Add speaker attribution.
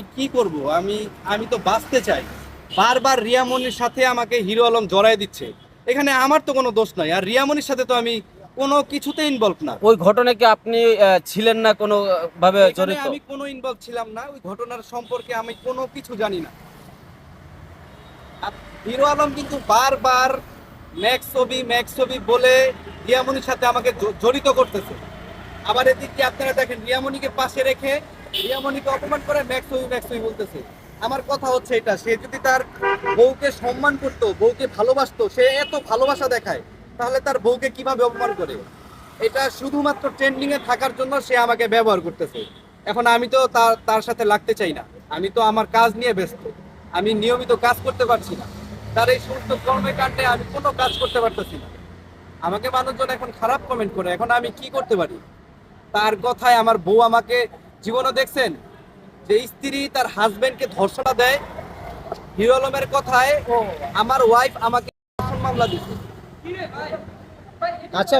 Speaker 1: আমি কি করব? আমি আমি তো বাঁচতে চাই। বারবার রিয়ামনির সাথে আমাকে হিরো আলম জড়াই দিচ্ছে। এখানে আমার তো কোনো দোষ নাই আর রিয়ামনির সাথে তো আমি কোনো কিছুতে ইনভলভ না।
Speaker 2: ওই ঘটনায় কি আপনি ছিলেন না কোনো ভাবে জড়িত?
Speaker 1: আমি কোনো ইনভলভ ছিলাম না ওই ঘটনার সম্পর্কে আমি কোনো কিছু জানি না। হিরো আলম কিন্তু বারবার ম্যাক্স ছবি ম্যাক্স ছবি বলে রিয়ামনির সাথে আমাকে জড়িত করতেছে। আবার এদিকে আপনারা দেখেন রিয়ামনিকে পাশে রেখে রিয়ামনিকে অপমান করে ম্যাক্স ছবি ম্যাক্স ছবি বলতেছে। আমার কথা হচ্ছে এটা, সে যদি তার বউকে সম্মান করতো, বউকে ভালোবাসতো, সে এত ভালোবাসা দেখায়, তাহলে তার বউকে কীভাবে অপমান করে? এটা শুধুমাত্র ট্রেন্ডিং এ থাকার জন্য সে আমাকে ব্যবহার করতেছে। এখন আমি তো তার তার সাথে লাগতে চাই না। আমি তো আমার কাজ নিয়ে ব্যস্ত। আমি নিয়মিত কাজ করতে পারছি না। তার এই সমস্ত কর্মে কাণ্ডে আমি কোনো কাজ করতে পারতেছি না। আমাকে মানুষজন এখন খারাপ কমেন্ট করে, এখন আমি কি করতে পারি? তার কথায় আমার বউ আমাকে জীবনে দেখছেন যে স্ত্রী তার হাজবেন্ডকে ধর্ষণা দেয়। হিরো আলমের কথায়, আমার ওয়াইফ আমাকে মামলা দিচ্ছে
Speaker 3: আচ্ছা